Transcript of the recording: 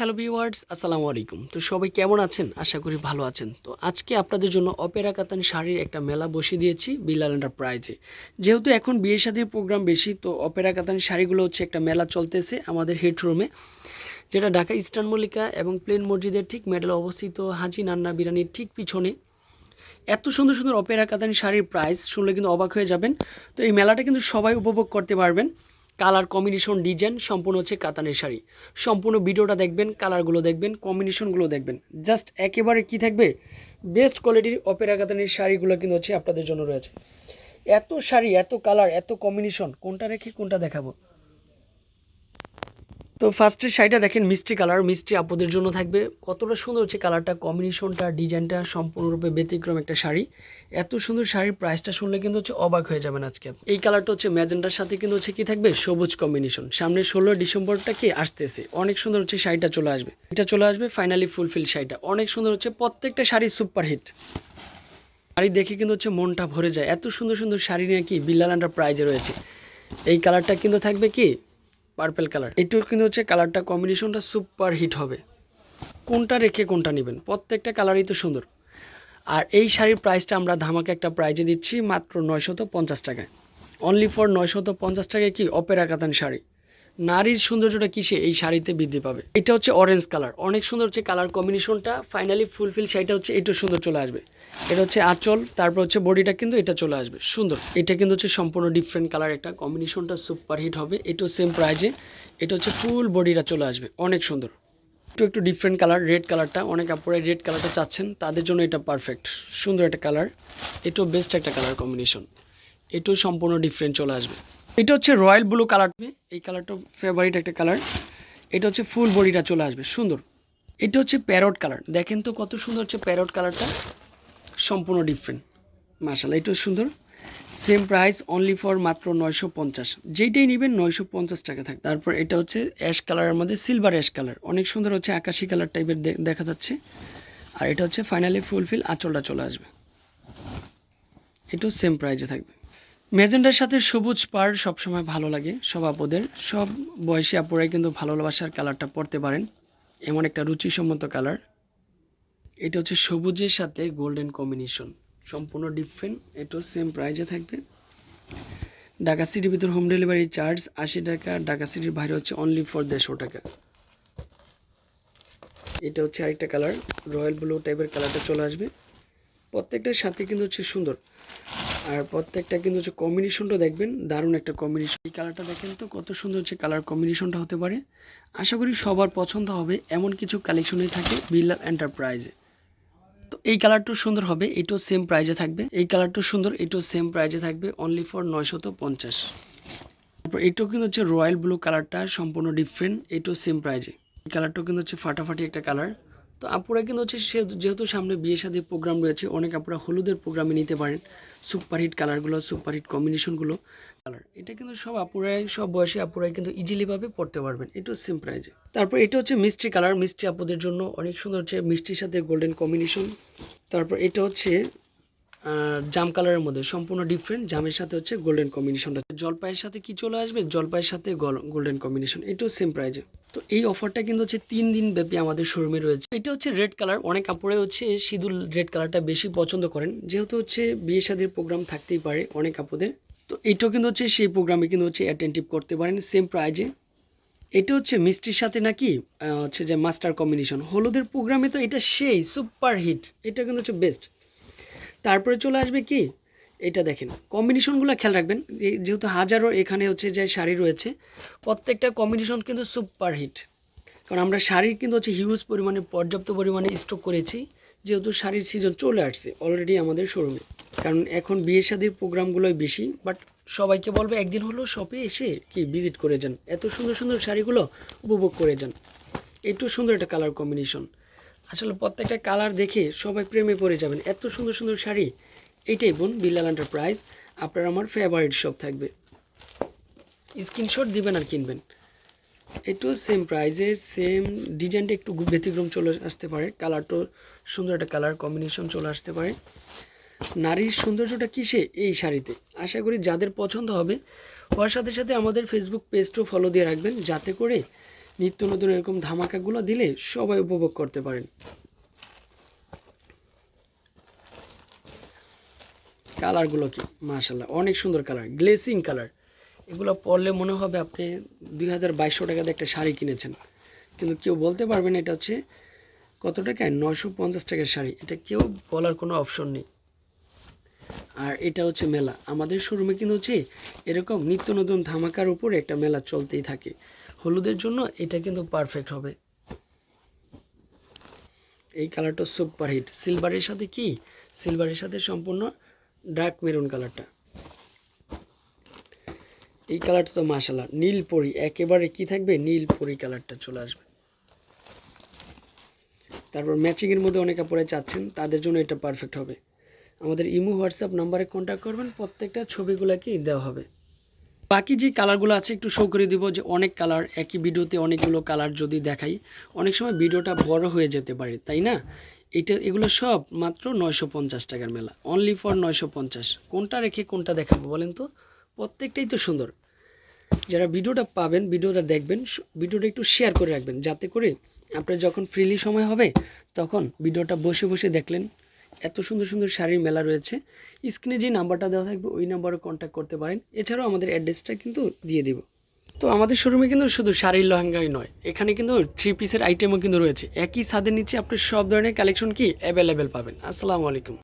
Hello viewers আসসালামু আলাইকুম। তো সবাই কেমন আছেন? আশা করি ভালো আছেন। তো আজকে আপনাদের জন্য অপেরা কাতান শাড়ির একটা মেলা বসিয়ে দিয়েছি বিল্লাল এন্টারপ্রাইজে। যেহেতু এখন বিয়ে শাদির প্রোগ্রাম বেশি, তো অপেরা কাতান শাড়িগুলো হচ্ছে একটা মেলা চলতেছে আমাদের হেড রুমে, যেটা ঢাকা ইস্টার্ন মল্লিকা এবং প্লেন মসজিদের ঠিক মেডেলে অবস্থিত হাজি নান্না বিরানির ঠিক পিছনে। এত সুন্দর সুন্দর অপেরা কাতান শাড়ির প্রাইস শুনলে কিন্তু অবাক হয়ে যাবেন। তো এই মেলাটা কিন্তু সবাই উপভোগ করতে পারবেন। কালার কম্বিনেশন ডিজাইন সম্পূর্ণ হচ্ছে কাতানের শাড়ি। সম্পূর্ণ ভিডিওটা দেখবেন, কালারগুলো দেখবেন, কম্বিনেশনগুলো দেখবেন। জাস্ট একেবারে কি থাকবে? বেস্ট কোয়ালিটির অপেরা কাতানের শাড়িগুলো কিন্তু হচ্ছে আপনাদের জন্য রয়েছে। এত শাড়ি, এত কালার, এত কম্বিনেশন, কোনটা রেখে কোনটা দেখাবো? তো ফার্স্টের শাড়িটা দেখেন মিষ্টি কালার মিষ্টি আপুদের জন্য থাকবে। কতটা সুন্দর হচ্ছে কালারটা কম্বিনেশনটা ডিজাইনটা সম্পূর্ণরূপে ব্যতিক্রম একটা শাড়ি। এত সুন্দর শাড়ির প্রাইসটা শুনলে কিন্তু হচ্ছে অবাক হয়ে যাবেন আজকে। এই কালারটা হচ্ছে ম্যাজেন্টার সাথে কিন্তু হচ্ছে কি থাকবে? সবুজ কম্বিনেশন সামনে ষোলো ডিসেম্বরটা কি আসতেছে? অনেক সুন্দর হচ্ছে শাড়িটা চলে আসবে। এটা চলে আসবে ফাইনালি ফুলফিল শাড়িটা। অনেক সুন্দর হচ্ছে প্রত্যেকটা শাড়ি সুপার হিট শাড়ি দেখে কিন্তু হচ্ছে মনটা ভরে যায়। এত সুন্দর সুন্দর শাড়ি নিয়ে কি বিল্লাল প্রাইজে রয়েছে। এই কালারটা কিন্তু থাকবে কি? পার্পেল কালার এটুর কিন্তু হচ্ছে কালারটা কম্বিনেশনটা সুপার হিট হবে। কোনটা রেখে কোনটা নেবেন? প্রত্যেকটা কালারই তো সুন্দর। আর এই শাড়ির প্রাইসটা আমরা ধামাকে একটা প্রাইজে দিচ্ছি মাত্র নয়শত পঞ্চাশ টাকায়। অনলি ফর নয়শত পঞ্চাশ টাকায় কি? অপেরা কাতান শাড়ি। নারীর সৌন্দর্যটা কিসে? এই শাড়িতে বৃদ্ধি পাবে। এটা হচ্ছে অরেঞ্জ কালার অনেক সুন্দর হচ্ছে কালার কম্বিনেশনটা ফাইনালি ফুলফিল শাড়িটা হচ্ছে এটা সুন্দর চলে আসবে। এটা হচ্ছে আঁচল, তারপর হচ্ছে বডিটা কিন্তু এটা চলে আসবে। সুন্দর। এটা কিন্তু হচ্ছে সম্পূর্ণ ডিফারেন্ট কালার একটা। কম্বিনেশনটা সুপার হিট হবে। এটাও সেম প্রাইজে এটা হচ্ছে ফুল বডিটা চলে আসবে। অনেক সুন্দর। একটু একটু ডিফারেন্ট কালার রেড কালারটা অনেক আপুরে রেড কালারটা চাচ্ছেন। তাদের জন্য এটা পারফেক্ট সুন্দর একটা কালার এটাও বেস্ট একটা কালার কম্বিনেশন এটাও সম্পূর্ণ ডিফারেন্ট চলে আসবে। এটা হচ্ছে রয়্যাল ব্লু কালার এই কালারটা ফেভারিট একটা কালার। এটা হচ্ছে ফুল বডিটা চলে আসবে। সুন্দর। এটা হচ্ছে প্যারট কালার। দেখেন তো কত সুন্দর হচ্ছে প্যারট কালারটা। সম্পূর্ণ ডিফারেন্ট মার্শাল এটাও সুন্দর। সেম প্রাইস অনলি ফর মাত্র নয়শো পঞ্চাশ। যেইটাই নেবেন নয়শো পঞ্চাশ টাকা থাকে। তারপর এটা হচ্ছে অ্যাশ কালারের মধ্যে সিলভার অ্যাশ কালার অনেক সুন্দর হচ্ছে আকাশি কালার টাইপের দেখা যাচ্ছে। আর এটা হচ্ছে ফাইনালি ফুলফিল আঁচলটা চলে আসবে। এটাও সেম প্রাইজে থাকবে। ম্যাজেন্ডার সাথে সবুজ পাড় সবসময় ভালো লাগে, সব আপুদের। সব বয়সী আপুরাই কিন্তু ভালোবাসার কালারটা পড়তে পারেন। এমন একটা রুচিসম্মত কালার। এটা হচ্ছে সবুজের সাথে গোল্ডেন কম্বিনেশন। সম্পূর্ণ ডিফারেন্ট এটাও সেম প্রাইজে থাকবে। ঢাকা সিটির ভিতর হোম ডেলিভারি চার্জ আশি টাকা, ঢাকা সিটির বাইরে হচ্ছে অনলি ফর দেড়শো টাকা। এটা হচ্ছে আরেকটা কালার, রয়্যাল ব্লু টাইপের কালারটা চলে আসবে। প্রত্যেকটার সাথে কিন্তু হচ্ছে সুন্দর। আর প্রত্যেকটা কিন্তু হচ্ছে কম্বিনেশনটা দেখবেন, দারুণ একটা কম্বিনেশন এই কালারটা দেখেন তো, কত সুন্দর হচ্ছে কালার কম্বিনেশনটা হতে পারে। আশা করি সবার পছন্দ হবে, এমন কিছু কালেকশনই থাকে বিল্লাল এন্টারপ্রাইজে তো এই কালারটাও সুন্দর হবে, এটাও সেম প্রাইজে থাকবে। এই কালারটাও সুন্দর, এটাও সেম প্রাইজে থাকবে অনলি ফর নয়শত পঞ্চাশ। তারপর এটাও কিন্তু হচ্ছে রয়্যাল ব্লু কালারটা সম্পূর্ণ ডিফারেন্ট এটাও সেম প্রাইজে এই কালারটাও কিন্তু হচ্ছে ফাটাফাটি একটা কালার তো আপুরা কিন্তু হচ্ছে সে যেহেতু সামনে বিয়ে শাদির প্রোগ্রাম রয়েছে, অনেক আপুরা হলুদের প্রোগ্রামে নিতে পারেন। সুপারহিট কালারগুলো সুপারহিট কম্বিনেশনগুলো কালার এটা কিন্তু সব আপুরাই, সব বয়সে আপুরাই কিন্তু ইজিলিভাবে পড়তে পারবেন। এটু সেম প্রাইজে তারপর এটা হচ্ছে মিষ্টি কালার মিষ্টি আপুদের জন্য অনেক সুন্দর হচ্ছে মিষ্টির সাথে গোল্ডেন কম্বিনেশন তারপর এটা হচ্ছে জাম কালারের মধ্যে, সম্পূর্ণ ডিফারেন্ট জামের সাথে হচ্ছে গোল্ডেন কম্বিনেশনটা জলপাইয়ের সাথে কি চলে আসবে? জলপাইয়ের সাথে গোল্ডেন কম্বিনেশন এটাও সেম প্রাইজে তো এই অফারটা কিন্তু হচ্ছে তিন দিন ব্যাপী আমাদের শোরুমে রয়েছে। এটা হচ্ছে রেড কালার অনেক কাপড়ে হচ্ছে সিঁদুর রেড কালারটা বেশি পছন্দ করেন। যেহেতু হচ্ছে বিয়ে শাদির প্রোগ্রাম থাকতেই পারে অনেক কাপড়দের। তো এটাও কিন্তু হচ্ছে সেই প্রোগ্রামে কিন্তু হচ্ছে অ্যাটেন্টিভ করতে পারেন সেম প্রাইজে এটা হচ্ছে মিষ্টির সাথে নাকি হচ্ছে যে মাস্টার কম্বিনেশন হলুদের প্রোগ্রামে তো এটা সেই সুপার হিট এটা কিন্তু হচ্ছে বেস্ট তারপরে চলে আসবে কি? এটা দেখেন কম্বিনেশনগুলো খেয়াল রাখবেন। যেহেতু হাজারো এখানে হচ্ছে যে শাড়ি রয়েছে, প্রত্যেকটা কম্বিনেশন কিন্তু সুপার হিট কারণ আমরা শাড়ির কিন্তু হচ্ছে হিউজ পরিমাণে, পর্যাপ্ত পরিমাণে স্টক করেছি, যেহেতু শাড়ির সিজন চলে আসছে অলরেডি আমাদের শোরুমে কারণ এখন বিয়ে শাদির প্রোগ্রামগুলোই বেশি বাট সবাইকে বলবে একদিন হলো শপে এসে কি ভিজিট করে যান। এত সুন্দর সুন্দর শাড়িগুলো উপভোগ করে যান। একটু সুন্দর একটা কালার কম্বিনেশন আসলে প্রত্যেকটা কালার দেখে সবাই প্রেমে পড়ে যাবেন। এত সুন্দর সুন্দর শাড়ি। এইটাই বোন বিল্লাল এন্টারপ্রাইজ আপনার আমার ফেভারিট শপ থাকবে। স্ক্রিনশট দিবেন আর কিনবেন। একটু সেম প্রাইজে সেম ডিজাইনটা একটু ব্যতিক্রম চলে আসতে পারে। কালারটাও সুন্দর একটা কালার কম্বিনেশন চলে আসতে পারে। নারীর সৌন্দর্যটা কিসে? এই শাড়িতে। আশা করি যাদের পছন্দ হবে, হওয়ার সাথে সাথে আমাদের ফেসবুক পেজটাও ফলো দিয়ে রাখবেন। যাতে করে নিত্য নতুন এরকম ধামাকাগুলো দিলে সবাই উপভোগ করতে পারেন। কালারগুলো কি? মাশাল্লাহ অনেক সুন্দর কালার, গ্লেসিং কালার। এগুলো পরলে মনে হবে আপনি দুই হাজার বাইশশো টাকাতে একটা শাড়ি কিনেছেন। কিন্তু কেউ বলতে পারবেন এটা হচ্ছে কত টাকায়? নশো পঞ্চাশ টাকার শাড়ি। এটা কেউ বলার কোনো অপশন নেই। আর এটা হচ্ছে মেলা। আমাদের শোরুমে কিন্তু হচ্ছে এরকম নিত্য নতুন ধামাকার উপরে একটা মেলা চলতেই থাকে। হলুদের জন্য এটা কিন্তু পারফেক্ট হবে। এই কালারটা সুপার হিট সিলভারের সাথে কি? সিলভারের সাথে সম্পূর্ণ ডার্ক মেরুন কালারটা এই কালারটা তো মাশাল্লাহ নীল পরি একেবারে কি থাকবে? নীল পরি কালারটা চলে আসবে। তারপর ম্যাচিংয়ের মধ্যে অনেক কাপড়ে চাচ্ছেন, তাদের জন্য এটা পারফেক্ট হবে। আমাদের ইমো হোয়াটসঅ্যাপ নাম্বারে কন্ট্যাক্ট করবেন, প্রত্যেকটা ছবিগুলোকেই দেওয়া হবে। বাকি যে কালারগুলো আছে, একটু শো করে দিব যে অনেক কালার একই ভিডিওতে অনেকগুলো কালার যদি দেখাই, অনেক সময় ভিডিওটা বড় হয়ে যেতে পারে, তাই না? এটা, এগুলো সব মাত্র নয়শো পঞ্চাশ টাকার মেলা অনলি ফর নয়শো পঞ্চাশ। কোনটা রেখে কোনটা দেখাবো বলেন তো? প্রত্যেকটাই তো সুন্দর। যারা ভিডিওটা পাবেন, ভিডিওটা দেখবেন ভিডিওটা একটু শেয়ার করে রাখবেন, যাতে করে আপনার যখন ফ্রিলি সময় হবে, তখন ভিডিওটা বসে বসে দেখলেন এত সুন্দর সুন্দর শাড়ির মেলা রয়েছে। স্ক্রিনে যে নাম্বারটা দেওয়া থাকবে, ওই নাম্বারে কন্ট্যাক্ট করতে পারেন। এছাড়াও আমাদের অ্যাড্রেসটা কিন্তু দিয়ে দিব। তো আমাদের শোরুমে কিন্তু শুধু শাড়ির লহেঙ্গাই নয়, এখানে কিন্তু থ্রি পিসের আইটেমও কিন্তু রয়েছে। একই ছাদের নিচে আপনি সব ধরনের কালেকশন কি অ্যাভেলেবেল পাবেন। আসসালামু আলাইকুম।